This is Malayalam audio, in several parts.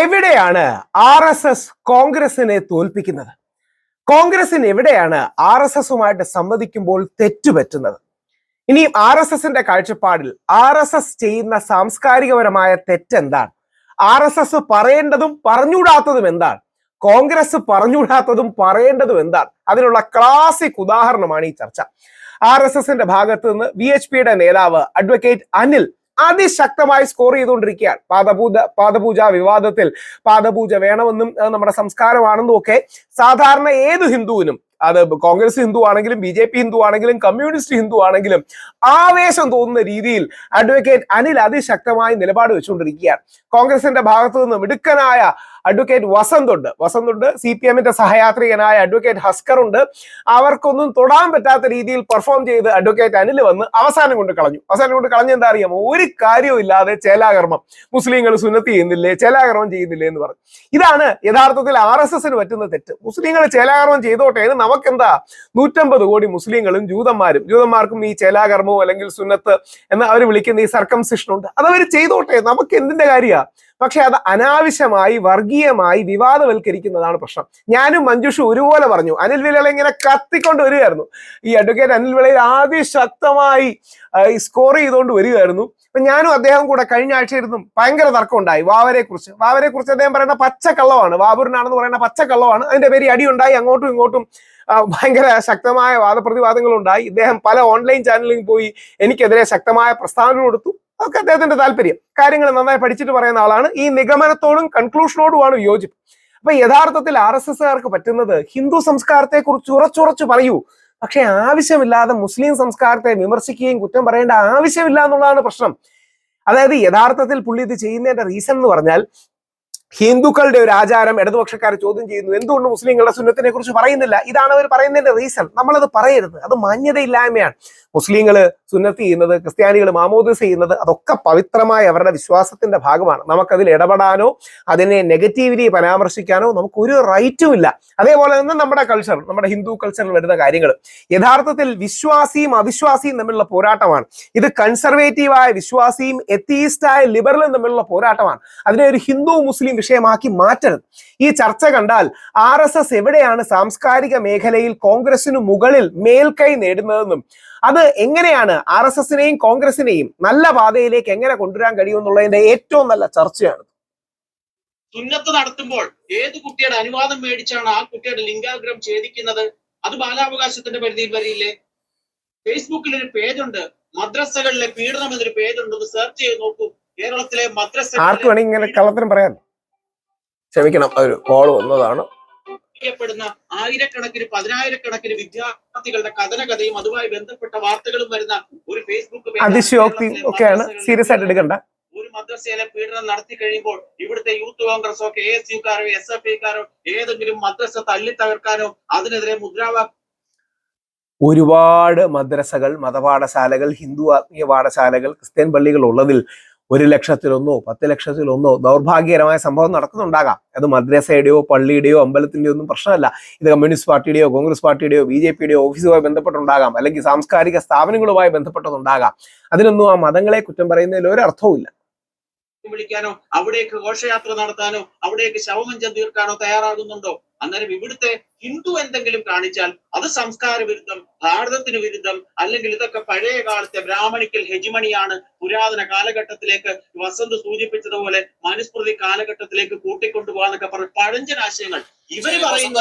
എവിടെയാണ് ആർ എസ് എസ് കോൺഗ്രസിനെ തോൽപ്പിക്കുന്നത്? കോൺഗ്രസിന് എവിടെയാണ് ആർ എസ് എസുമായിട്ട് സംവദിക്കുമ്പോൾ തെറ്റുപറ്റുന്നത് ഇനിയും ആർ എസ് എസിന്റെ കാഴ്ചപ്പാടിൽ ആർ എസ് എസ് ചെയ്യുന്ന സാംസ്കാരികപരമായ തെറ്റെന്താണ്? ആർ എസ് എസ് പറയേണ്ടതും പറഞ്ഞുകൂടാത്തതും എന്താണ്? കോൺഗ്രസ് പറഞ്ഞുകൂടാത്തതും പറയേണ്ടതും എന്താണ്? അതിനുള്ള ക്ലാസിക് ഉദാഹരണമാണ് ഈ ചർച്ച. ആർ എസ് എസിന്റെ ഭാഗത്ത് നിന്ന് വി എച്ച് പിയുടെ നേതാവ് അഡ്വക്കേറ്റ് അനിൽ അതിശക്തമായി സ്കോർ ചെയ്തുകൊണ്ടിരിക്കുകയാണ്. പാദപൂജ പാദപൂജ വിവാദത്തിൽ പാദപൂജ വേണമെന്നും നമ്മുടെ സംസ്കാരമാണെന്നും ഒക്കെ സാധാരണ ഏത് ഹിന്ദുവിനും അത് കോൺഗ്രസ് ഹിന്ദു ആണെങ്കിലും ബി ജെ പി ഹിന്ദു ആണെങ്കിലും കമ്മ്യൂണിസ്റ്റ് ഹിന്ദു ആണെങ്കിലും ആവേശം തോന്നുന്ന രീതിയിൽ അഡ്വക്കേറ്റ് അനിൽ അതിശക്തമായി നിലപാട് വെച്ചുകൊണ്ടിരിക്കുകയാണ്. കോൺഗ്രസിന്റെ ഭാഗത്തു നിന്ന് മിടുക്കനായ അഡ്വക്കേറ്റ് വസന്ത് ഉണ്ട് വസന്ത് ഉണ്ട് സി പി എമ്മിന്റെ സഹയാത്രികനായ അഡ്വക്കേറ്റ് ഹസ്കർ ഉണ്ട്. അവർക്കൊന്നും തൊടാൻ പറ്റാത്ത രീതിയിൽ പെർഫോം ചെയ്ത് അഡ്വക്കേറ്റ് അനിൽ വന്ന് അവസാനം കൊണ്ട് കളഞ്ഞു. അവസാനം കൊണ്ട് കളഞ്ഞ എന്താ അറിയാമോ? ഒരു കാര്യവും ഇല്ലാതെ ചേലാകർമ്മം. മുസ്ലിങ്ങൾ സുന്നത്ത് ചെയ്യുന്നില്ലേ? ചേലാകർമ്മം ചെയ്യുന്നില്ലേ എന്ന് പറഞ്ഞു. ഇതാണ് യഥാർത്ഥത്തിൽ ആർ എസ് എസിന് പറ്റുന്ന തെറ്റ്. മുസ്ലിങ്ങൾ ചേലാകർമ്മം ചെയ്തോട്ടെ എന്ന് നമുക്കെന്താ? നൂറ്റമ്പത് കോടി മുസ്ലിങ്ങളും ജൂതന്മാരും ജൂതന്മാർക്കും ഈ ചേലാകർമ്മവും അല്ലെങ്കിൽ സുന്നത്ത് എന്ന് അവർ വിളിക്കുന്ന ഈ അത് അവർ ചെയ്തോട്ടെ? നമുക്ക് എന്തിന്റെ കാര്യ? പക്ഷെ അത് അനാവശ്യമായി വർഗീയമായി വിവാദവൽക്കരിക്കുന്നതാണ് പ്രശ്നം. ഞാനും മഞ്ജുഷു ഒരുപോലെ പറഞ്ഞു. അനിൽ വിലള ഇങ്ങനെ കത്തിക്കൊണ്ട് വരികയായിരുന്നു. ഈ അഡ്വക്കേറ്റ് അനിൽ വിളയിൽ ശക്തമായി സ്കോർ ചെയ്തുകൊണ്ട് വരികയായിരുന്നു. അപ്പൊ ഞാനും അദ്ദേഹം കൂടെ കഴിഞ്ഞ ആഴ്ചയിരുന്നു ഭയങ്കര തർക്കം ഉണ്ടായി വാവരെ കുറിച്ച് വാവരെ കുറിച്ച് അദ്ദേഹം പറയുന്ന പച്ചക്കള്ളമാണ്. വാബൂരിനാണെന്ന് പറയുന്ന പച്ചക്കള്ളമാണ്. അതിന്റെ പേര് അടിയുണ്ടായി. അങ്ങോട്ടും ഇങ്ങോട്ടും ഭയങ്കര ശക്തമായ വാദപ്രതിവാദങ്ങളുണ്ടായി. ഇദ്ദേഹം പല ഓൺലൈൻ ചാനലിൽ പോയി എനിക്കെതിരെ ശക്തമായ പ്രസ്താവന കൊടുത്തു. അതൊക്കെ അദ്ദേഹത്തിന്റെ താല്പര്യം. കാര്യങ്ങൾ നന്നായി പഠിച്ചിട്ട് പറയുന്ന ആളാണ്. ഈ നിഗമനത്തോടും കൺക്ലൂഷനോടുമാണ് യോജിപ്പ്. അപ്പൊ യഥാർത്ഥത്തിൽ ആർ എസ് എസ്സുകാർക്ക് പറ്റുന്നത് ഹിന്ദു സംസ്കാരത്തെ കുറിച്ച് ഉറച്ചുറച്ചു പറയൂ. പക്ഷെ ആവശ്യമില്ലാതെ മുസ്ലിം സംസ്കാരത്തെ വിമർശിക്കുകയും കുറ്റം പറയേണ്ട ആവശ്യമില്ല എന്നുള്ളതാണ് പ്രശ്നം. അതായത് യഥാർത്ഥത്തിൽ പുള്ളി ഇത് ചെയ്യുന്നതിന്റെ റീസൺ എന്ന് പറഞ്ഞാൽ ഹിന്ദുക്കളുടെ ഒരു ആചാരം ഇടതുപക്ഷക്കാർ ചോദ്യം ചെയ്യുന്നു. എന്തുകൊണ്ട് മുസ്ലിങ്ങളുടെ സുന്നത്തിനെ കുറിച്ച് പറയുന്നില്ല? ഇതാണ് അവർ പറയുന്നതിന്റെ റീസൺ നമ്മളത് പറയരുത്. അത് മാന്യതയില്ലായ്മയാണ്. മുസ്ലിങ്ങൾ സുന്നത്ത് ചെയ്യുന്നത് ക്രിസ്ത്യാനികൾ മാമോദിസ് ചെയ്യുന്നത് അതൊക്കെ പവിത്രമായ അവരുടെ വിശ്വാസത്തിന്റെ ഭാഗമാണ്. നമുക്കതിൽ ഇടപെടാനോ അതിനെ നെഗറ്റീവിറ്റി പരാമർശിക്കാനോ നമുക്ക് ഒരു റൈറ്റും ഇല്ല. അതേപോലെ തന്നെ നമ്മുടെ കൾച്ചർ നമ്മുടെ ഹിന്ദു കൾച്ചറിൽ വരുന്ന കാര്യങ്ങൾ. യഥാർത്ഥത്തിൽ വിശ്വാസിയും അവിശ്വാസിയും തമ്മിലുള്ള പോരാട്ടമാണ്. ഇത് കൺസർവേറ്റീവായ വിശ്വാസിയും എത്തീസ്റ്റായ ലിബറലും തമ്മിലുള്ള പോരാട്ടമാണ്. അതിനെ ഒരു ഹിന്ദു മുസ്ലിം വിഷയമാക്കി മാറ്റരുത്. ഈ ചർച്ച കണ്ടാൽ ആർ എവിടെയാണ് സാംസ്കാരിക മേഖലയിൽ കോൺഗ്രസിനു മുകളിൽ മേൽക്കൈ നേടുന്നതെന്നും അത് എങ്ങനെയാണ് ആർ എസ് എസിനെയും കോൺഗ്രസിനെയും നല്ല പാതയിലേക്ക് എങ്ങനെ കൊണ്ടുവരാൻ കഴിയുമെന്നുള്ളതിന്റെ ഏറ്റവും നല്ല ചർച്ചയാണ്. സുന്നത്ത് നടത്തുമ്പോൾ ഏത് കുട്ടിയുടെ അനുവാദം മേടിച്ചാണ് ആ കുട്ടിയുടെ ലിംഗാഗ്രഹം ഛേദിക്കുന്നത്? അത് ബാലാവകാശത്തിന്റെ പരിധിയിൽ വരില്ലേ? ഫേസ്ബുക്കിൽ ഒരു പേജ് ഉണ്ട് മദ്രസകളിലെ പീഡനം എന്നൊരു പേജ് ഉണ്ട് ഒന്ന് സെർച്ച് ചെയ്ത് നോക്കൂ. കേരളത്തിലെ മദ്രസ ആർക്ക് വേണമെങ്കിൽ ഇങ്ങനെ കള്ളത്തിനും പറയാൻ? ക്ഷമിക്കണം ഒരു കോൾ വന്നതാണ്. ചെയ്യപ്പെടുന്ന ആയിരക്കണക്കിന് പതിനായിരക്കണക്കിന് വിദ്യാർത്ഥികളുടെ കഥനകഥയും അതുമായി ബന്ധപ്പെട്ട വാർത്തകളും വരുന്ന ഒരു ഫേസ്ബുക്ക് കേരളത്തിലെ ഒക്കെയാണ് സീരിയസ് ആയിട്ട് എടുക്കണ്ട ഒരു മദ്രസയിലെ പീഡനം നടത്തി കഴിയുമ്പോൾ ഇവിടുത്തെ യൂത്ത് കോൺഗ്രസോ കെ എസ് യുക്കാരോ എസ് എഫ് ഐക്കാരോ ഏതെങ്കിലും മദ്രസ തല്ലി തകർക്കാനോ അതിനെതിരെ മുദ്രാവാക്യം ഒരുപാട് മദ്രസകൾ മതപാഠശാലകൾ ഹിന്ദു ആത്മീയ പാഠശാലകൾ ക്രിസ്ത്യൻ പള്ളികൾ ഉള്ളതിൽ ഒരു ലക്ഷത്തിലൊന്നോ പത്ത് ലക്ഷത്തിലൊന്നോ ദൗർഭാഗ്യകരമായ സംഭവം നടക്കുന്നുണ്ടാകാം. അത് മദ്രസയുടെയോ പള്ളിയുടെയോ അമ്പലത്തിന്റെയോ ഒന്നും പ്രശ്നമല്ല. ഇത് കമ്മ്യൂണിസ്റ്റ് പാർട്ടിയുടെയോ കോൺഗ്രസ് പാർട്ടിയുടെയോ ബി ജെ പിയുടെയോ ഓഫീസുമായി ബന്ധപ്പെട്ടുണ്ടാകാം. അല്ലെങ്കിൽ സാംസ്കാരിക സ്ഥാപനങ്ങളുമായി ബന്ധപ്പെട്ടതുണ്ടാകാം. അതിനൊന്നും ആ മതങ്ങളെ കുറ്റം പറയുന്നതിൽ ഒരർത്ഥവും അർത്ഥവുമില്ല. വിളിക്കാനോ അവിടേക്ക് ഘോഷയാത്ര നടത്താനോ അവിടേക്ക് ശവമഞ്ചം തീർക്കാനോ തയ്യാറാകുന്നുണ്ടോ? അന്നേരം ഇവിടുത്തെ ഹിന്ദു എന്തെങ്കിലും കാണിച്ചാൽ അത് സംസ്കാര വിരുദ്ധം ഭാരതത്തിന് വിരുദ്ധം അല്ലെങ്കിൽ ഇതൊക്കെ പഴയ കാലത്തെ ബ്രാഹ്മണിക്കൽ ഹെജിമണിയാണ് പുരാതന കാലഘട്ടത്തിലേക്ക് വസന്ത് സൂചിപ്പിച്ചതുപോലെ മനുസ്മൃതി കാലഘട്ടത്തിലേക്ക് കൂട്ടിക്കൊണ്ടുപോകാന്നൊക്കെ പറഞ്ഞ പഴഞ്ചൻ ആശയങ്ങൾ. ഇവർ പറയുന്ന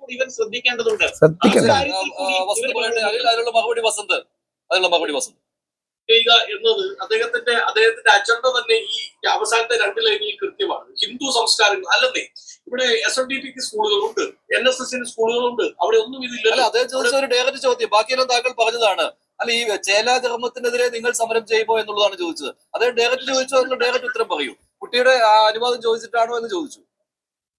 കൂടി ഇവർ ശ്രദ്ധിക്കേണ്ടതുണ്ട്. അതിനുള്ള മറുപടി വസന്ത്. അതിനുള്ള മറുപടി വസന്ത്. ചെയ്യുക എന്നത് അദ്ദേഹത്തിന്റെ അദ്ദേഹത്തിന്റെ അജണ്ട തന്നെ ഈ അവസാനത്തെ രണ്ട് ലൈനിൽ കൃത്യമാണ്. ഹിന്ദു സംസ്കാരങ്ങൾ അല്ലെന്നേ ഇവിടെ എസ് എൻ ഡി പിക്ക് സ്കൂളുകളുണ്ട് എൻ എസ് എസിന് സ്കൂളുകളുണ്ട് അവിടെ ഒന്നും ഇതില്ല. അദ്ദേഹം ചോദിച്ച ഒരു ഡയറക്റ്റ് ചോദ്യം ബാക്കിയെല്ലാം താങ്കൾ പറഞ്ഞതാണ്. അല്ല ഈ ചേലാധർമ്മത്തിനെതിരെ നിങ്ങൾ സമരം ചെയ്യുമോ എന്നുള്ളതാണ് ചോദിച്ചത്. അദ്ദേഹം ഡയറക്റ്റ് ചോദിച്ചോ എന്ന് ഡയറക്റ്റ് ഉത്തരം പറയൂ. കുട്ടിയുടെ ആ അനുവാദം ചോദിച്ചിട്ടാണോ എന്ന് ചോദിച്ചു.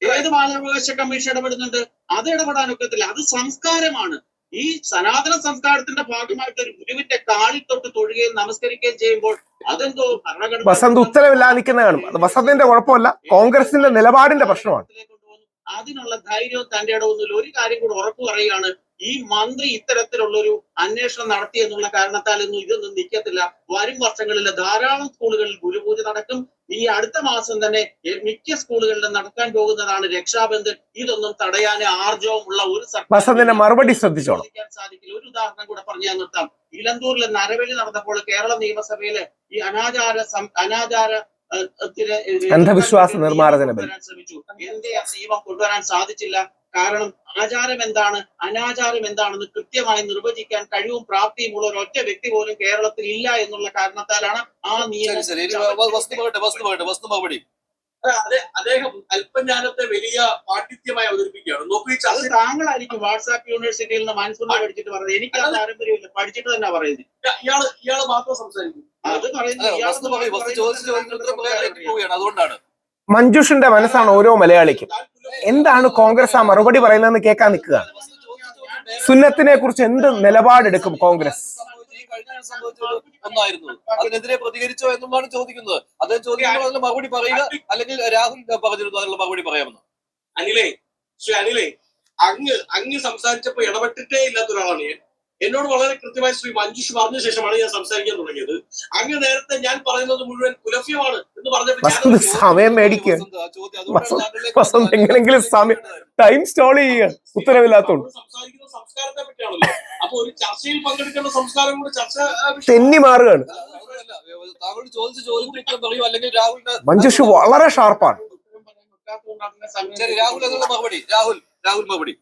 ഏത് മാനവകാശ കമ്മീഷൻ ഇടപെടുന്നുണ്ട്? അത് ഇടപെടാൻ ഒക്കത്തില്ല അത് സംസ്കാരമാണ്. ഈ സനാതന സംസ്കാരത്തിന്റെ ഭാഗമായിട്ട് ഒരു ഗുരുവിന്റെ കാളിൽ തൊട്ട് തൊഴുകയും നമസ്കരിക്കുകയും ചെയ്യുമ്പോൾ അതെന്തോ ഭരണഘടന വസന്ത് ഉത്തരവില്ലാതെ നിൽക്കുന്ന കാണും അത് വസന്തിന്റെ കുഴപ്പമല്ല. കോൺഗ്രസിന്റെ നിലപാടിന്റെ പ്രശ്നമാണ്. അതിനുള്ള ധൈര്യവും തന്റെ ഇടവൊന്നുമില്ല ഒരു കാര്യം കൂടെ ഉറപ്പു പറയുകയാണ്. ഈ മന്ത്രി ഇത്തരത്തിലുള്ള ഒരു അന്വേഷണം നടത്തി എന്നുള്ള കാരണത്താലൊന്നും ഇതൊന്നും നിൽക്കത്തില്ല വരും വർഷങ്ങളിൽ ധാരാളം സ്കൂളുകളിൽ ഗുരുപൂജ നടക്കും. ഈ അടുത്ത മാസം തന്നെ മിക്ക സ്കൂളുകളിലും നടക്കാൻ പോകുന്നതാണ് രക്ഷാബന്ധൻ. ഇതൊന്നും തടയാൻ ഉള്ള ഒരു സർക്കാർ മറുപടി ശ്രദ്ധിച്ചോളാം. സാധിക്കില്ല. ഒരു ഉദാഹരണം കൂടെ പറഞ്ഞു ഞാൻ നിർത്താം. ഇലന്തൂരിൽ നരവലി നടന്നപ്പോൾ കേരള നിയമസഭയിൽ ഈ അനാചാര അനാചാര അന്ധവിശ്വാസ നിർമ്മാർജന ശ്രമിച്ചു. എന്തേ ആ നിയമം കൊണ്ടുവരാൻ സാധിച്ചില്ല? കാരണം ആചാരം എന്താണ് അനാചാരം എന്താണെന്ന് കൃത്യമായി നിർവചിക്കാൻ കഴിവും പ്രാപ്തിയും ഉള്ള ഒരു ഒറ്റ വ്യക്തി പോലും കേരളത്തിൽ ഇല്ല എന്നുള്ള കാരണത്താലാണ് ആ നിയമം അദ്ദേഹം അല്പജ്ഞാനത്തെ വലിയ പാണ്ഡിത്യമായി അവതരിപ്പിക്കുകയാണ്. നോക്കൂ താങ്കളായിരിക്കും വാട്സാപ്പ് യൂണിവേഴ്സിറ്റിയിൽ നിന്ന് മൻസൂറിനെ പഠിച്ചിട്ട് പറഞ്ഞത്. എനിക്ക് ആ പാരമ്പര്യമില്ല. പഠിച്ചിട്ട് തന്നെ പറയുന്നത്. ഇയാൾ ഇയാൾ മാത്രം സംസാരിക്കും. അത് പറയുന്നത് അതുകൊണ്ടാണ്. മഞ്ജുഷിന്റെ മനസ്സാണ് ഓരോ മലയാളിക്കും. എന്താണ് കോൺഗ്രസ് ആ മറുപടി പറയുന്നതെന്ന് കേൾക്കാൻ നിൽക്കുക. സുന്നത്തിനെ കുറിച്ച് എന്ത് നിലപാടെടുക്കും കോൺഗ്രസ്? ഒന്നായിരുന്നു. അതിനെതിരെ പ്രതികരിച്ചോ എന്നുള്ളതാണ് ചോദിക്കുന്നത്. അദ്ദേഹം ചോദിക്കുമ്പോൾ അതിന് മറുപടി പറയുക അല്ലെങ്കിൽ രാഹുൽ പറഞ്ഞിരുന്നു അതിനുള്ള മറുപടി പറയാമെന്ന്. അനിലേ ശ്രീ അനിലേ അങ്ങ് അങ്ങ് സംസാരിച്ചപ്പോ ഇടപെട്ടിട്ടേ ഇല്ലാത്ത ഒരാളാണ് ഞാൻ. എന്നോട് വളരെ കൃത്യമായി ശ്രീ മഞ്ജുഷ് പറഞ്ഞ ശേഷമാണ് ഞാൻ സംസാരിക്കാൻ തുടങ്ങിയത്. അങ്ങ് നേരത്തെ ഞാൻ പറയുന്നത് മുഴുവൻ കുലഫ്യമാണ് എന്ന് പറഞ്ഞപ്പോൾ സമയം മേടിക്കുക. വസന്ത്. എങ്ങനെങ്കിലും സമയം ടൈം സ്റ്റോൾ ചെയ്യുക. ഉത്തരവില്ലാത്തോണ്ട്. സംസാരിക്കുന്ന സംസ്കാരത്തെ പറ്റിയാണല്ലോ. അപ്പൊ ഒരു ചർച്ചയിൽ പങ്കെടുക്കേണ്ട സംസ്കാരം കൂടെ ചർച്ച തെന്നി മാറുകയാണ്. മഞ്ജുഷ് വളരെ ഷാർപ്പാണ് രാഹുൽ എന്നുള്ള മറുപടി. രാഹുൽ രാഹുൽ മറുപടി.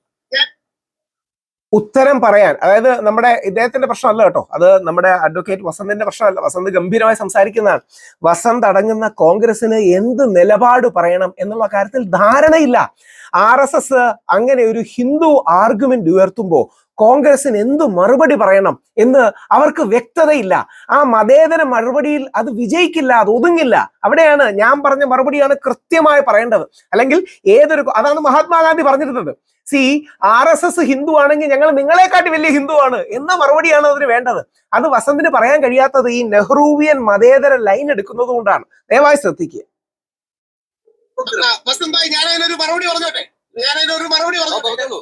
ഉത്തരം പറയാൻ അതായത് നമ്മുടെ ഇദ്ദേഹത്തിന്റെ പ്രശ്നമല്ല കേട്ടോ. അത് നമ്മുടെ അഡ്വക്കേറ്റ് വസന്തിന്റെ പ്രശ്നമല്ല. വസന്ത് ഗംഭീരമായി സംസാരിക്കുന്നതാണ്. വസന്ത് അടങ്ങുന്ന കോൺഗ്രസിന് എന്ത് നിലപാട് പറയണം എന്നുള്ള കാര്യത്തിൽ ധാരണയില്ല. ആർ അങ്ങനെ ഒരു ഹിന്ദു ആർഗ്യുമെന്റ് ഉയർത്തുമ്പോൾ കോൺഗ്രസിന് എന്ത് മറുപടി പറയണം എന്ന് അവർക്ക് വ്യക്തതയില്ല. ആ മതേതര മറുപടിയിൽ അത് വിജയിക്കില്ല അത് ഒതുങ്ങില്ല. അവിടെയാണ് ഞാൻ പറഞ്ഞ മറുപടിയാണ് കൃത്യമായി പറയേണ്ടത്. അല്ലെങ്കിൽ ഏതൊരു അതാണ് മഹാത്മാഗാന്ധി പറഞ്ഞിരുന്നത്. C R S S Hindu ആണെങ്കിൽ ഞങ്ങൾ നിങ്ങളെക്കാട്ടി വലിയ ഹിന്ദുവാണ് എന്ന മറുപടിയാണ് അതിന് വേണ്ടത്. അത് വസന്തിന് പറയാൻ കഴിയാത്തത് ഈ നെഹ്റൂവിയൻ മതേതര ലൈൻ എടുക്കുന്നത് കൊണ്ടാണ്. ദയവായി ശ്രദ്ധിക്കുക. വസന്ത് വസന്തായി ഞാൻ അതിനൊരു മറുപടി പറഞ്ഞോട്ടെ? ഞാൻ അതിനൊരു മറുപടി ആ,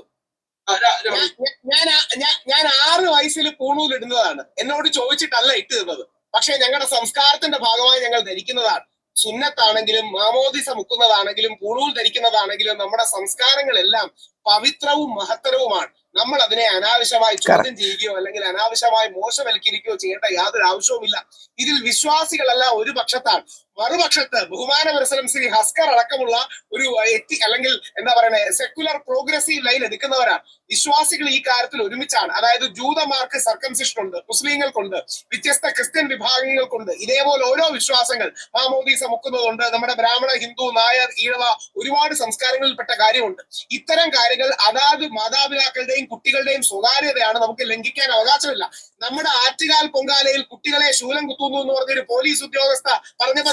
ഞാൻ- ഞാൻ ആറ് വയസ്സിൽ പൂണൂൽ ഇടുന്നതാണ് എന്നോട് ചോദിച്ചിട്ടല്ല ഇട്ട് തന്നത് പക്ഷെ ഞങ്ങളുടെ സംസ്കാരത്തിന്റെ ഭാഗമായി ഞങ്ങൾ ധരിക്കുന്നതാണ്. സുന്നത്താണെങ്കിലും മാമോദിസ മുക്കുന്നതാണെങ്കിലും പൂണൂൽ ധരിക്കുന്നതാണെങ്കിലും നമ്മുടെ സംസ്കാരങ്ങളെല്ലാം പവിത്രവും മഹത്തരവുമാണ്. നമ്മൾ അതിനെ അനാവശ്യമായി ചോദ്യം ചെയ്യുകയോ അല്ലെങ്കിൽ അനാവശ്യമായി മോശവൽക്കരിക്കുകയോ ചെയ്യേണ്ട യാതൊരു ആവശ്യവുമില്ല. ഇതിൽ വിശ്വാസികളല്ല ഒരു പക്ഷത്താണ്. മറുപക്ഷത്ത് ബഹുമാന മത്സരം ശ്രീ ഹസ്കർ അടക്കമുള്ള ഒരു എത്തി അല്ലെങ്കിൽ എന്താ പറയുന്നത് സെക്യുലർ പ്രോഗ്രസീവ് ലൈൻ എടുക്കുന്നവരാണ്. വിശ്വാസികൾ ഈ കാര്യത്തിൽ ഒരുമിച്ചാണ്. അതായത് ജൂതന്മാർക്ക് സർക്കംസിഷൻ ഉണ്ട് മുസ്ലിങ്ങൾക്കുണ്ട് വ്യത്യസ്ത ക്രിസ്ത്യൻ വിഭാഗങ്ങൾക്കുണ്ട്. ഇതേപോലെ ഓരോ വിശ്വാസങ്ങൾ മാമോദീസ മുക്കുന്നതുണ്ട് നമ്മുടെ ബ്രാഹ്മണ ഹിന്ദു നായർ ഈഴവ ഒരുപാട് സംസ്കാരങ്ങളിൽപ്പെട്ട കാര്യമുണ്ട്. ഇത്തരം കാര്യങ്ങൾ അതാത് മാതാപിതാക്കളുടെയും കുട്ടികളുടെയും സ്വകാര്യതയാണ് നമുക്ക് ലംഘിക്കാൻ അവകാശമില്ല. നമ്മുടെ ആറ്റുകാൽ പൊങ്കാലയിൽ കുട്ടികളെ ശൂലം കുത്തുന്നു എന്ന് പറഞ്ഞൊരു പോലീസ് ഉദ്യോഗസ്ഥ പറഞ്ഞപ്പോൾ.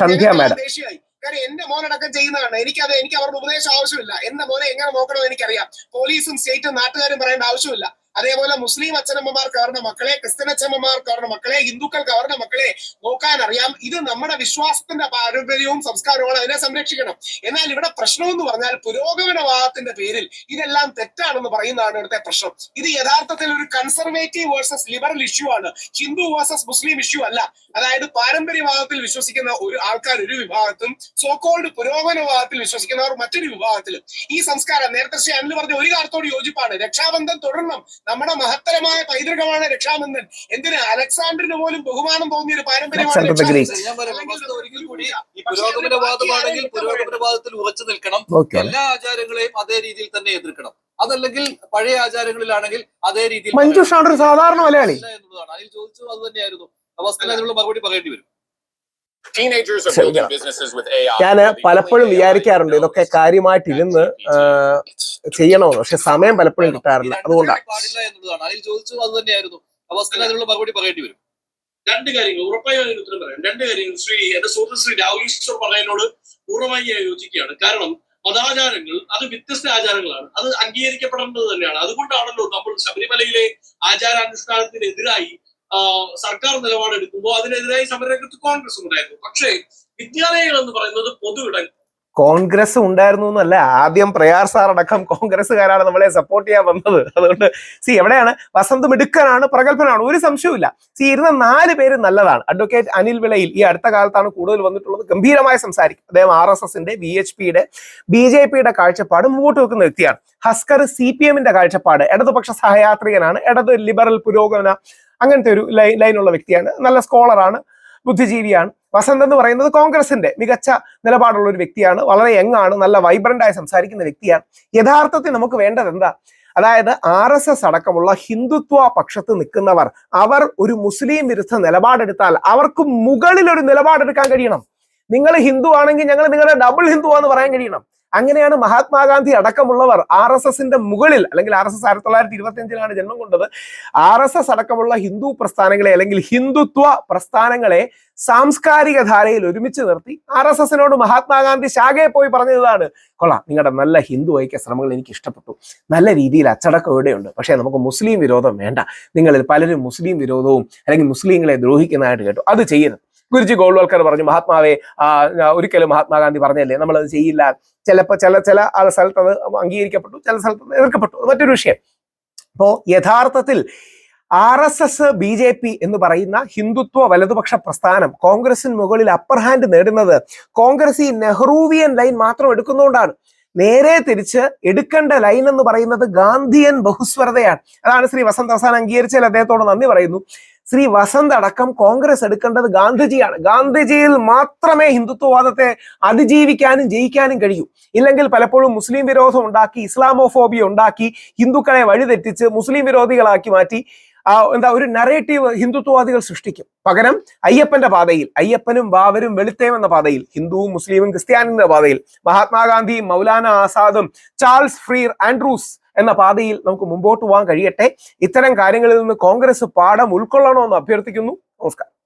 ദേഷ്യമായി. കാര്യം എന്റെ മോനടക്കം ചെയ്യുന്നതാണ്. എനിക്കത് എനിക്ക് അവരുടെ ഉപദേശം ആവശ്യമില്ല. എന്റെ മോനെ എങ്ങനെ നോക്കണമെന്ന് എനിക്കറിയാം. പോലീസും സ്റ്റേറ്റും നാട്ടുകാരും പറയേണ്ട ആവശ്യമില്ല. അതേപോലെ മുസ്ലിം അച്ഛനമ്മമാർക്ക് അവരുടെ മക്കളെ ക്രിസ്ത്യൻ അച്ഛനമ്മമാർക്ക് അവരുടെ മക്കളെ ഹിന്ദുക്കൾക്ക് അവരുടെ മക്കളെ നോക്കാൻ അറിയാം ഇത് നമ്മുടെ വിശ്വാസത്തിന്റെ പാരമ്പര്യവും സംസ്കാരവും അതിനെ സംരക്ഷിക്കണം. എന്നാൽ ഇവിടെ പ്രശ്നം എന്ന് പറഞ്ഞാൽ പുരോഗമനവാദത്തിന്റെ പേരിൽ ഇതെല്ലാം തെറ്റാണെന്ന് പറയുന്നതാണ് ഇവിടുത്തെ പ്രശ്നം. ഇത് യഥാർത്ഥത്തിൽ ഒരു കൺസർവേറ്റീവ് വേഴ്സസ് ലിബറൽ ഇഷ്യൂ ആണ്. ഹിന്ദു വേഴ്സസ് മുസ്ലിം ഇഷ്യൂ അല്ല. അതായത് പാരമ്പര്യവാദത്തിൽ വിശ്വസിക്കുന്ന ഒരു ആൾക്കാർ ഒരു വിഭാഗത്തും സോക്കോൾഡ് പുരോഗമനവാദത്തിൽ വിശ്വസിക്കുന്നവർ മറ്റൊരു വിഭാഗത്തിലും. ഈ സംസ്കാരം നേരത്തെ ശ്രീ അനിൽ പറഞ്ഞ ഒരു കാലത്തോട് യോജിപ്പാണ്. രക്ഷാബന്ധം തുടരണം നമ്മുടെ മഹത്തരമായ പൈതൃകമാണ് രക്ഷാബന്ധൻ. എന്തിന് അലക്സാണ്ടറിന് പോലും ബഹുമാനം തോന്നിയ ഒരു പാരമ്പര്യമാണ് Alexander the Great. ശരി, ഞാൻ പറയാം. വസ്തു ഒരിക്കൽ കൂടി ഈ പുരോഗമനവാദമാണെങ്കിൽ പുരോഗമനവാദത്തിൽ ഉറച്ചു നിൽക്കണം. എല്ലാ ആചാരങ്ങളെയും അതേ രീതിയിൽ തന്നെ എതിർക്കണം. അതല്ലെങ്കിൽ പഴയ ആചാരങ്ങളിലാണെങ്കിൽ അതേ രീതിയിൽ മഞ്ജുഷാണ് ഒരു സാധാരണ മലയാളി. എന്നുള്ളതാണ്. അതിൽ ചോദിച്ചു അത് തന്നെയായിരുന്നു. അവസ്ഥ അതിനുള്ള മറുപടി പറയേണ്ടി വരും. Teenagers are building businesses with AI. ഞാൻ പലപ്പോഴും വിചാരിക്കാറുണ്ട് ഇതൊക്കെ കാര്യമായിട്ട് ഇരുന്ന് ചെയ്യണമെന്ന്. പക്ഷെ സമയം പലപ്പോഴും കിട്ടാറില്ല. അതുകൊണ്ടാണ് രണ്ട് കാര്യങ്ങൾ. ഉറപ്പായും ഞാൻ ഉത്തരം പറയാം. രണ്ട് കാര്യങ്ങൾ. ശ്രീ എന്റെ സുഹൃത്ത് ശ്രീ രാഹുൽ ഈശ്വർ പറയുന്നതിനോട് പൂർണമായി ഞാൻ യോജിക്കുകയാണ്. കാരണം മതാചാരങ്ങൾ അത് വ്യത്യസ്ത ആചാരങ്ങളാണ്. അത് അംഗീകരിക്കപ്പെടേണ്ടത് തന്നെയാണ്. അതുകൊണ്ടാണല്ലോ നമ്മൾ ശബരിമലയിലെ ആചാരാനുഷ്ഠാനത്തിനെതിരായി സർക്കാർ നിലപാടെടുക്കുമ്പോൾ അതിനെതിരായി സമരരംഗത്ത് കോൺഗ്രസ് ഉണ്ടായിരുന്നു. പക്ഷേ വിദ്യാലയങ്ങൾ എന്ന് പറയുന്നത് പൊതു ഇടങ്ങൾ. കോൺഗ്രസ് ഉണ്ടായിരുന്നു എന്നല്ല ആദ്യം പ്രയാർ സാർ അടക്കം കോൺഗ്രസ്സുകാരാണ് നമ്മളെ സപ്പോർട്ട് ചെയ്യാൻ വന്നത്. അതുകൊണ്ട് സി എവിടെയാണ്? വസന്ത് മിടുക്കനാണ് പ്രഗത്ഭനാണ് ഒരു സംശയവുമില്ല. സി ഇരുന്ന നാല് പേര് നല്ലതാണ്. അഡ്വക്കേറ്റ് അനിൽ വിളയിൽ ഈ അടുത്ത കാലത്താണ് കൂടുതൽ വന്നിട്ടുള്ളത്. ഗംഭീരമായി സംസാരിക്കും. അദ്ദേഹം ആർ എസ് എസിന്റെ ബി എച്ച് പിയുടെ ബി ജെ പിയുടെ കാഴ്ചപ്പാട് മുമ്പോട്ട് വെക്കുന്ന വ്യക്തിയാണ്. ഹസ്കർ സി പി എമ്മിന്റെ കാഴ്ചപ്പാട്. ഇടതുപക്ഷ സഹയാത്രികനാണ് ഇടത് ലിബറൽ പുരോഗമന അങ്ങനത്തെ ഒരു ലൈൻ ലൈനുള്ള വ്യക്തിയാണ്. നല്ല സ്കോളറാണ് ബുദ്ധിജീവിയാണ്. വസന്ത് എന്ന് പറയുന്നത് കോൺഗ്രസിന്റെ മികച്ച നിലപാടുള്ള ഒരു വ്യക്തിയാണ്. വളരെ യങ് ആണ് നല്ല വൈബ്രന്റ് ആയി സംസാരിക്കുന്ന വ്യക്തിയാണ്. യഥാർത്ഥത്തിൽ നമുക്ക് വേണ്ടത് എന്താ? അതായത് ആർ എസ് എസ് അടക്കമുള്ള ഹിന്ദുത്വ പക്ഷത്ത് നിൽക്കുന്നവർ അവർ ഒരു മുസ്ലിം വിരുദ്ധ നിലപാടെടുത്താൽ അവർക്ക് മുകളിൽ ഒരു നിലപാടെടുക്കാൻ കഴിയണം. നിങ്ങൾ ഹിന്ദു ആണെങ്കിൽ ഞങ്ങൾ നിങ്ങളെ ഡബിൾ ഹിന്ദു ആണെന്ന് പറയാൻ കഴിയണം. അങ്ങനെയാണ് മഹാത്മാഗാന്ധി അടക്കമുള്ളവർ ആർ എസ് എസിന്റെ മുകളിൽ അല്ലെങ്കിൽ ആർ എസ് എസ് ആയിരത്തി തൊള്ളായിരത്തി ഇരുപത്തി അഞ്ചിലാണ് ജന്മം കൊണ്ടത്. ആർ എസ് എസ് അടക്കമുള്ള ഹിന്ദു പ്രസ്ഥാനങ്ങളെ അല്ലെങ്കിൽ ഹിന്ദുത്വ പ്രസ്ഥാനങ്ങളെ സാംസ്കാരിക ധാരയിൽ ഒരുമിച്ച് നിർത്തി ആർ എസ് എസിനോട് മഹാത്മാഗാന്ധി ശാഖയെ പോയി പറഞ്ഞതാണ്. കൊള്ളാം നിങ്ങളുടെ നല്ല ഹിന്ദു ഐക്യ ശ്രമങ്ങൾ എനിക്ക് ഇഷ്ടപ്പെട്ടു. നല്ല രീതിയിൽ അച്ചടക്കം ഇവിടെയുണ്ട്. പക്ഷേ നമുക്ക് മുസ്ലിം വിരോധം വേണ്ട. നിങ്ങളിൽ പലരും മുസ്ലിം വിരോധവും അല്ലെങ്കിൽ മുസ്ലിങ്ങളെ ദ്രോഹിക്കുന്നതായിട്ട് കേട്ടു. അത് ചെയ്യരുത്. ഗുരുജി ഗോൾവൽക്കർ പറഞ്ഞു മഹാത്മാവെ ഒരിക്കലും മഹാത്മാഗാന്ധി പറഞ്ഞല്ലേ? നമ്മൾ അത് ചെയ്യില്ല. ചിലപ്പോൾ ചില ചില സ്ഥലത്ത് അത് അംഗീകരിക്കപ്പെട്ടു ചില സ്ഥലത്ത് എതിർക്കപ്പെട്ടു. മറ്റൊരു വിഷയം. അപ്പോ യഥാർത്ഥത്തിൽ R S S B J P എന്ന് പറയുന്ന ഹിന്ദുത്വ വലതുപക്ഷ പ്രസ്ഥാനം കോൺഗ്രസിന് മുകളിൽ അപ്പർ ഹാൻഡ് നേടുന്നത് കോൺഗ്രസ് ഈ നെഹ്റൂവിയൻ ലൈൻ മാത്രം എടുക്കുന്നതുകൊണ്ടാണ്. നേരെ തിരിച്ച് എടുക്കേണ്ട ലൈൻ എന്ന് പറയുന്നത് ഗാന്ധിയൻ ബഹുസ്വരതയാണ്. അതാണ് ശ്രീ വസന്ത് അവസാനം അംഗീകരിച്ചാൽ അദ്ദേഹത്തോട് നന്ദി പറയുന്നു. ശ്രീ വസന്ത് അടക്കം കോൺഗ്രസ് എടുക്കേണ്ടത് ഗാന്ധിജിയാണ്. ഗാന്ധിജിയിൽ മാത്രമേ ഹിന്ദുത്വവാദത്തെ അതിജീവിക്കാനും ജയിക്കാനും കഴിയൂ. ഇല്ലെങ്കിൽ പലപ്പോഴും മുസ്ലിം വിരോധം ഉണ്ടാക്കി ഇസ്ലാമോഫോബിയ ഉണ്ടാക്കി ഹിന്ദുക്കളെ വഴിതെറ്റിച്ച് മുസ്ലിം വിരോധികളാക്കി മാറ്റി എന്താ ഒരു നറേറ്റീവ് ഹിന്ദുത്വവാദികൾ സൃഷ്ടിക്കും. പകരം അയ്യപ്പന്റെ പാതയിൽ അയ്യപ്പനും ബാവരും വെളുത്തേം എന്ന പാതയിൽ ഹിന്ദുവും മുസ്ലിമും ക്രിസ്ത്യാനിന്റെ പാതയിൽ മഹാത്മാഗാന്ധിയും മൗലാന ആസാദും ചാൾസ് ഫ്രീർ ആൻഡ്രൂസ് എന്ന പാതയിൽ നമുക്ക് മുമ്പോട്ട് പോകാൻ കഴിയട്ടെ. ഇത്തരം കാര്യങ്ങളിൽ നിന്ന് കോൺഗ്രസ് പാഠം ഉൾക്കൊള്ളണമെന്ന് അഭ്യർത്ഥിക്കുന്നു. നമസ്കാരം.